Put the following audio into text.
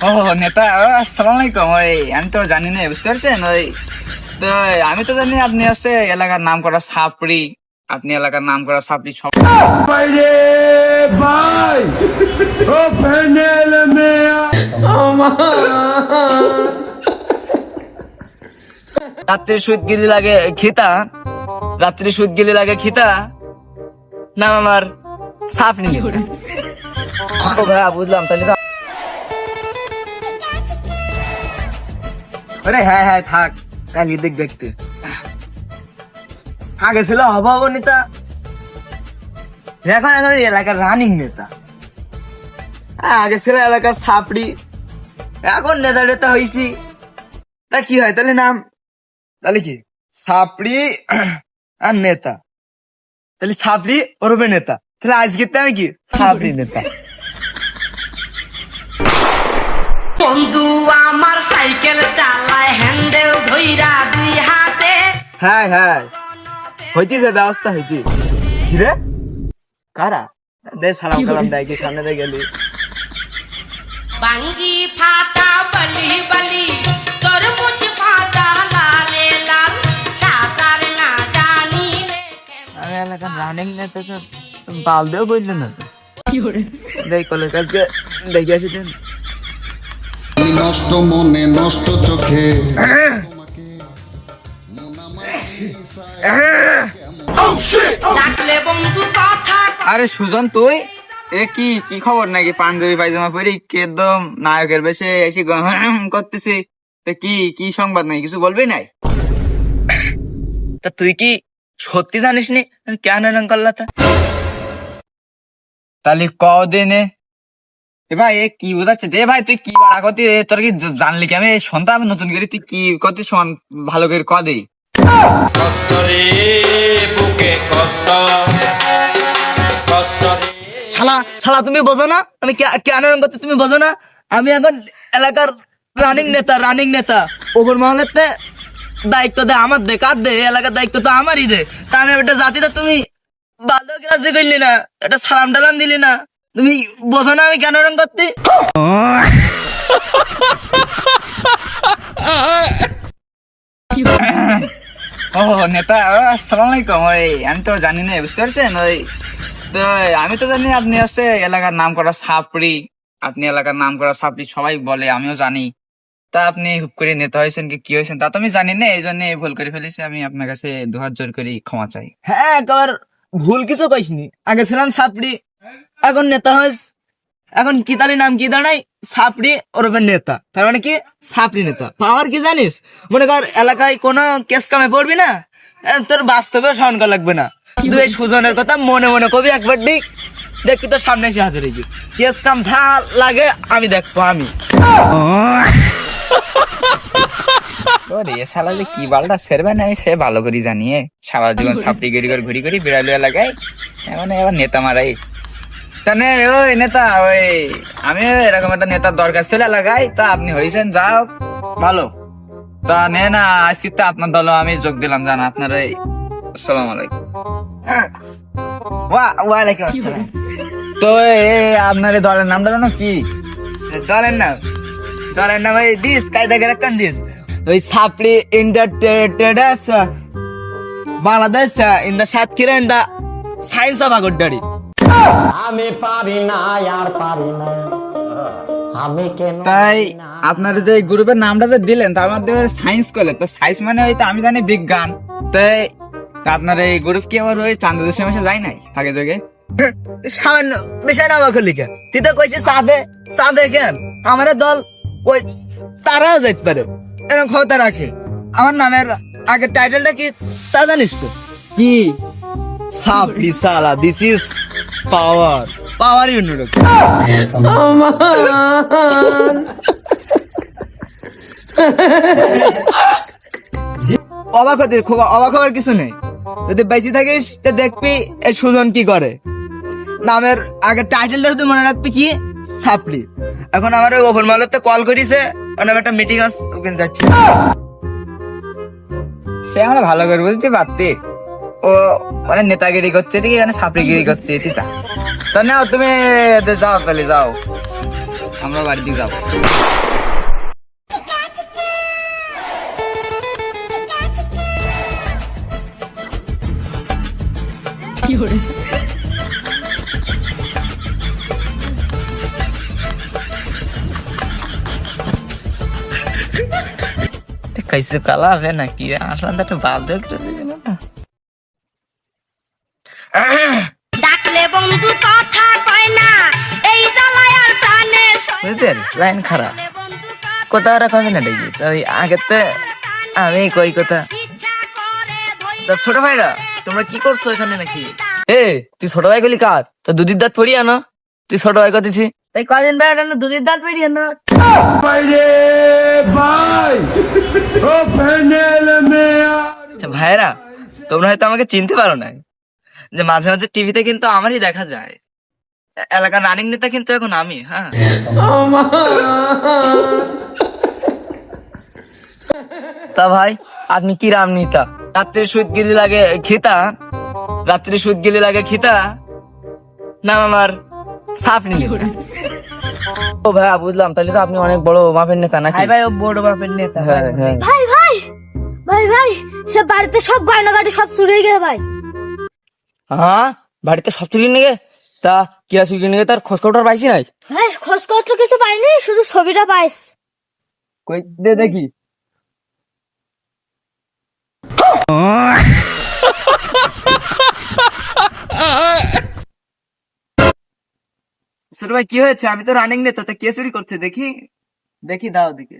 ও নেতা আলাইকুম ওই আমি তো জানি না বুঝতে পারছেন ওই তো আমি তো জানি আপনি হচ্ছে এলাকার নাম করা সাপড়ি আপনি এলাকার নাম করা সাপড়ি সব বাইরে ভাই ও প্যানেল মেয়া। রাত্রে সুদ গিলি লাগে খিতা রাত্রে সুদ গিলি লাগে খিতা নাম আমার সাফ নিলি বুঝলাম তাহলে আরে হ্যাঁ হ্যাঁ থাক। কালি দেখ দেখতে। আগে ছিল অভাব নেতা। এখন এখন এলাকার রানিং নেতা। আগে ছিল এলাকার সাপড়ি এখন নেতা নেতা হয়েছি তা কি হয়? তাহলে নাম? তাহলে কি? সাপড়ি আর নেতা। তাহলে সাপড়ি ওরবে নেতা। তাহলে আজকে তো আমি কি? সাপড়ি নেতা। সাইকেল চালায় হ্যান্ডেল ধইরা দুই হাতে। হ্যাঁ হ্যাঁ হইতেছে ব্যবস্থা হইতে। কি রে কারা? দে সালাম কালাম দেয় কি সামনে দিয়ে গেলি। বাঙ্গি ফাটা বলি বলি তরমুজ ফাটা লালে লাল সাঁতার না জানিলে আমি এলাকার রানিং নেতা তো বাল দেও বলল না তো। দেখ কলের কাছকে দেখে আসি দিন। নষ্ট মনে নষ্ট চোখে। আরে সুজন তুই? এ কি কি খবর নাকি? পাঞ্জাবি পায়জামা পরি একদম নায়কের বেশে এসে করতেছি। তা কি কি সংবাদ নাই কিছু বলবি নাই? তা তুই কি সত্যি জানিস নি কেন এরকম করলা তা? তাহলে কদিনে এ ভাই এ কি বোঝাচ্ছে? এ ভাই তুই কি বাড়া করতি? তোর কি জানলি কি? আমি সন্তান নতুন করে তুই কি করতে শোন ভালো করে ক দে শালা শালা তুমি বোঝো না? আমি কেন করতে তুমি বোঝো না? আমি এখন এলাকার রানিং নেতা রানিং নেতা। ওপর মহলের দায়িত্ব দে আমার দে কার দে? এলাকার দায়িত্ব তো আমারই দে। তা আমি একটা জাতিটা তুমি বাল্য রাজি করলি না একটা সালাম টালাম দিলি না। তুমি বোঝো না আমি কেন এরকম করতে ও নেতা আসসালামু আলাইকুম ওই আমি তো জানি না বুঝতে পারছেন? ওই তো আমি তো জানি আপনি হচ্ছে এলাকার নাম করা সাপড়ি আপনি এলাকার নাম করা সাপড়ি সবাই বলে আমিও জানি। তা আপনি হুপ করে নেতা হয়েছেন কি কি হয়েছেন? তা তো আমি জানি না এই জন্য ভুল করে ফেলেছি। আমি আপনার কাছে দুহাত জোর করে ক্ষমা চাই। হ্যাঁ একবার ভুল কিছু কইসনি। আগে ছিলাম সাপড়ি এখন নেতা হয়েছ। এখন কি তালি নাম কি দাঁড়াই সাপড়ি ওরফে নেতা। তার মানে কি? সাপড়ি নেতা। পাওয়ার কি জানিস? মনে কর এলাকায় কোনো কেস কামে পড়বি না তোর বাস্তবে সহন করা লাগবে না। তুই এই সুজনের কথা মনে মনে কবি একবার ঠিক দেখবি তোর সামনে এসে হাজির হয়ে গেছিস কেস কাম যা লাগে আমি দেখব আমি। ওরে কি বালটা সেরবে না আমি সে ভালো করে জানিয়ে। সারা জীবন সাপড়ি গেরি করে ঘুরি ঘুরি বিড়ালি এলাকায় মানে এবার নেতা মারাই। ওই নেতা ওই আমি এরকম একটা নেতার দরকার ছিল এলাকায় তা আপনি হয়েছেন যাও ভালো। তা নে না আজকে তো আপনার দল আমি যোগ দিলাম জান আপনার এই আসসালামু আলাইকুম। ওয়া ওয়ালাইকুম আসসালাম। তো এই আপনার এই দলের নামটা জানো কি? দলের নাম? দলের নাম ওই দিস কায়দা করে কান দিস। ওই সাপড়ি ইন্টারটেডাস Bangladesh in the Satkhira in the science of আগরডারি আমি পারি না আর পারি না। আমি কেন তাই আপনার যে গ্রুপের নামটা যে দিলেন তার মধ্যে সায়েন্স করলে। তো সায়েন্স মানে হয়তো আমি জানি বিজ্ঞান। তাই আপনার এই গ্রুপ কি আবার ওই চান্দ দেশের মাসে যায় নাই আগে যোগে? সামান্য বিষয় না আমাকে লিখে তুই তো কইছিস সাদে সাদে কেন? আমার দল ওই তারাও যাইতে পারে। এরকম ক্ষমতা রাখে। আমার নামের আগে টাইটেলটা কি তা জানিস তো? কি? সাপড়ি সালা this is power. Power unit অবাক হতে, খুব অবাক হওয়ার কিছু নেই। যদি বেঁচে থাকিস, তো দেখবি এই সুজন কি করে। নামের আগে টাইটেলটা তুই মনে রাখবি কি? সাপড়ি এখন আমার ওই ওপর মালতে কল করিছে আমার একটা মিটিং আছে, ওখানে যাচ্ছি। সে আমরা ভালো করে বুঝতে পারতি। ও মানে নেতাগিরি করছে ঠিক এখানে সাপড়িগিরি করছে তিতা তা নাও তুমি যাও তাহলে যাও আমরা বাড়ির দিকে যাবো कैसे कला है ना कि আসলে তো বাদ দেখতে না ডাকলে বন্ধু কথা কয় না এই জ্বালায় আর প্রাণে বুঝতে লাইন খারাপ। কথা কথা ওরা কবে না দেখি তো আগেতে আমি কই কথা। তা ছোট ভাইরা তোমরা কি করছ এখানে নাকি? এ তুই ছোট ভাই গলি কার? তো দুধের দাঁত পড়ি আনো। তুই ছোট ভাই কতিছি তাই কদিন না দুধের দাঁত বেরিয়ে না বাইরে ভাই। ও প্যানেল আচ্ছা, ভাইরা তোমরা হয়তো আমাকে চিনতে পারো না যে মাঝে মাঝে টিভিতে কিন্তু আমারই দেখা যায়। এলাকার রানিং নেতা কিন্তু এখন আমি হ্যাঁ। তা ভাই আপনি কি রাম নেতা রাত্রে সুদ গিলি লাগে খিতা রাত্রে সুদ গিলি লাগে খিতা নাম আমার সাফ নিলে। ও ভাই বুঝলাম তাহলে তো আপনি অনেক বড় মাপের নেতা নাকি? ভাই ভাই ও বড় বাপের নেতা। হ্যাঁ হ্যাঁ। ভাই ভাই ভাই ভাই সব বাড়িতে সব গয়নাগাটি সব চুরি হয়ে গেছে ভাই। হ্যাঁ? বাড়িতে সব চুরি নিয়ে তা কিরা চুরি নিয়ে তার খোঁজ খবর পাইছি নাই? ভাই খোঁজ খবর তো কিছু পাইনি শুধু ছবিটা পাইস। কই দে দেখি। ছোট ভাই কি হয়েছে? আমি তো রানিং নেতা তা কে চুরি করছে? দেখি। দেখি দাও দিকে